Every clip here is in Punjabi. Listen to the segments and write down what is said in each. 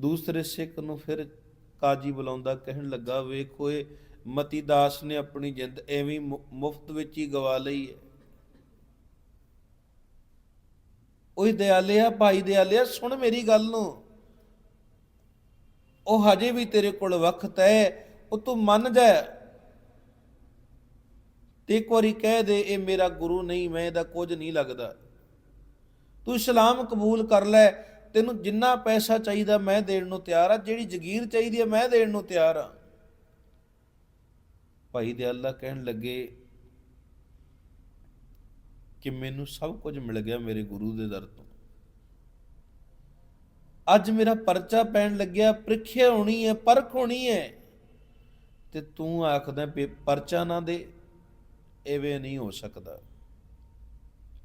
ਦੂਸਰੇ ਸਿੱਖ ਨੂੰ ਫਿਰ ਕਾਜੀ ਬੁਲਾਉਂਦਾ, ਕਹਿਣ ਲੱਗਾ, ਵੇਖੋ, ਇਹ ਮਤੀ ਦਾਸ ਨੇ ਆਪਣੀ ਜਿੰਦ ਐਵੇਂ ਮੁਫਤ ਵਿੱਚ ਹੀ ਗਵਾ ਲਈ ਹੈ। ਓਏ ਦਿਆਲਿਆ, ਭਾਈ ਦਿਆਲਿਆ, ਸੁਣ ਮੇਰੀ ਗੱਲ ਨੂੰ। ਉਹ ਹਜੇ ਵੀ ਤੇਰੇ ਕੋਲ ਵਕਤ ਹੈ, ਉਹ ਤੂੰ ਮੰਨ ਜਾ। ਤੇ ਇੱਕ ਵਾਰੀ ਕਹਿ ਦੇ, ਇਹ ਮੇਰਾ ਗੁਰੂ ਨਹੀਂ, ਮੈਂ ਇਹਦਾ ਕੁਝ ਨਹੀਂ ਲੱਗਦਾ। ਤੂੰ ਇਸਲਾਮ ਕਬੂਲ ਕਰ ਲੈ ਤੈਨੂੰ ਜਿੰਨਾ ਪੈਸਾ ਚਾਹੀਦਾ ਮੈਂ ਦੇਣ ਨੂੰ ਤਿਆਰ ਆ, ਜਿਹੜੀ ਜ਼ਗੀਰ ਚਾਹੀਦੀ ਹੈ ਮੈਂ ਦੇਣ ਨੂੰ ਤਿਆਰ ਆ। ਭਾਈ ਦੇ ਅੱਲਾ ਕਹਿਣ ਲੱਗੇ ਕਿ ਮੈਨੂੰ ਸਭ ਕੁਝ ਮਿਲ ਗਿਆ ਮੇਰੇ ਗੁਰੂ ਦੇ ਦਰ ਤੋਂ। ਅੱਜ ਮੇਰਾ ਪਰਚਾ ਪੈਣ ਲੱਗਿਆ, ਪ੍ਰੀਖਿਆ ਹੋਣੀ ਹੈ, ਪਰਖ ਹੋਣੀ ਹੈ। ਤੇ ਤੂੰ ਆਖਦਾ ਪਰਚਾ ਨਾ ਦੇ, ਐਵੇਂ ਨਹੀਂ ਹੋ ਸਕਦਾ।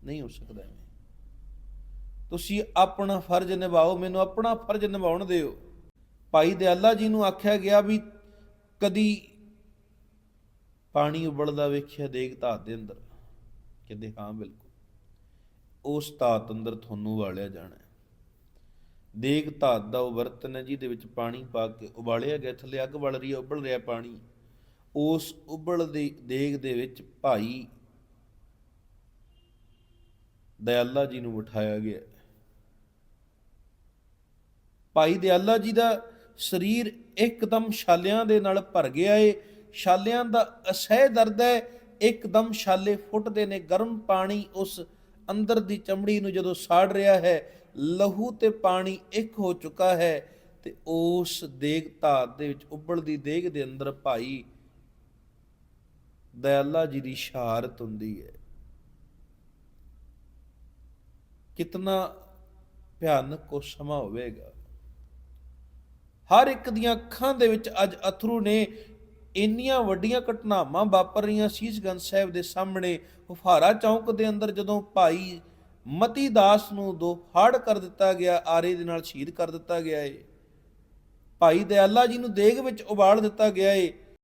ਨਹੀਂ ਹੋ ਸਕਦਾ ਐਵੇਂ। ਤੁਸੀਂ ਆਪਣਾ ਫਰਜ਼ ਨਿਭਾਓ, ਮੈਨੂੰ ਆਪਣਾ ਫਰਜ਼ ਨਿਭਾਉਣ ਦਿਓ। ਭਾਈ ਦਿਆਲਾ ਜੀ ਨੂੰ ਆਖਿਆ ਗਿਆ ਵੀ ਕਦੀ ਪਾਣੀ ਉਬਲਦਾ ਵੇਖਿਆ, ਦੇਖ ਧਾਤ ਦੇ ਅੰਦਰ। ਕਹਿੰਦੇ, ਹਾਂ, ਬਿਲਕੁਲ। ਉਸ ਧਾਤ ਅੰਦਰ ਤੁਹਾਨੂੰ ਵਾਲਿਆ ਜਾਣਾ ਦੇਗ ਧਾਤ ਦਾ ਉਹ ਬਰਤਨ ਹੈ ਜਿਹਦੇ ਵਿੱਚ ਪਾਣੀ ਪਾ ਕੇ ਉਬਾਲਿਆ ਗਿਆ, ਥੱਲੇ ਅੱਗ ਬਲ ਰਹੀ ਹੈ, ਉਬਲ ਰਿਹਾ ਪਾਣੀ। ਉਸ ਉਬਲਦੇ ਦੇਗ ਦੇ ਵਿੱਚ ਭਾਈ ਦਇਆਲਾ ਜੀ ਨੂੰ ਬਿਠਾਇਆ ਗਿਆ। ਭਾਈ ਦਿਆਲਾ ਜੀ ਦਾ ਸਰੀਰ ਇੱਕਦਮ ਛਾਲਿਆਂ ਦੇ ਨਾਲ ਭਰ ਗਿਆ ਏ, ਛਾਲਿਆਂ ਦਾ ਅਸਹਿ ਦਰਦ ਹੈ, ਇੱਕਦਮ ਛਾਲੇ ਫੁੱਟਦੇ ਨੇ, ਗਰਮ ਪਾਣੀ ਉਸ ਅੰਦਰ ਦੀ ਚਮੜੀ ਨੂੰ ਜਦੋਂ ਸਾੜ ਰਿਹਾ ਹੈ, ਲਹੂ ਤੇ ਪਾਣੀ ਇੱਕ ਹੋ ਚੁੱਕਾ ਹੈ ਤੇ ਉਸ ਦੇਗ ਧਾਤ ਦੇ ਵਿੱਚ ਉਬਲਦੀ ਦੇਗ ਦੇ ਅੰਦਰ ਭਾਈ ਦਇਆਲਾ ਜੀ ਦੀ ਸ਼ਹਾਦਤ ਹੁੰਦੀ ਹੈ। ਕਿਤਨਾ ਭਿਆਨਕ ਕੋ ਸਮਾਂ ਹੋਵੇਗਾ। ਹਰ ਇੱਕ ਦੀਆਂ ਅੱਖਾਂ ਦੇ ਵਿੱਚ ਅੱਜ ਅਥਰੂ ਨੇ ਇੰਨੀਆਂ ਵੱਡੀਆਂ ਘਟਨਾਵਾਂ ਵਾਪਰ ਰਹੀਆਂ ਸੀਸਗੰਜ ਸਾਹਿਬ ਦੇ ਸਾਹਮਣੇ ਹੁਫਾਰਾ ਚੌਂਕ ਦੇ ਅੰਦਰ ਜਦੋਂ ਭਾਈ ਮਤੀ ਦਾਸ ਨੂੰ ਦੋ ਫਾੜ ਕਰ ਦਿੱਤਾ ਗਿਆ, ਆਰੇ ਦੇ ਨਾਲ ਸ਼ਹੀਦ ਕਰ ਦਿੱਤਾ ਗਿਆ ਏ। ਭਾਈ ਦਇਆਲਾ ਜੀ ਨੂੰ ਦੇਗ ਵਿੱਚ ਉਬਾਲ ਦਿੱਤਾ ਗਿਆ ਏ।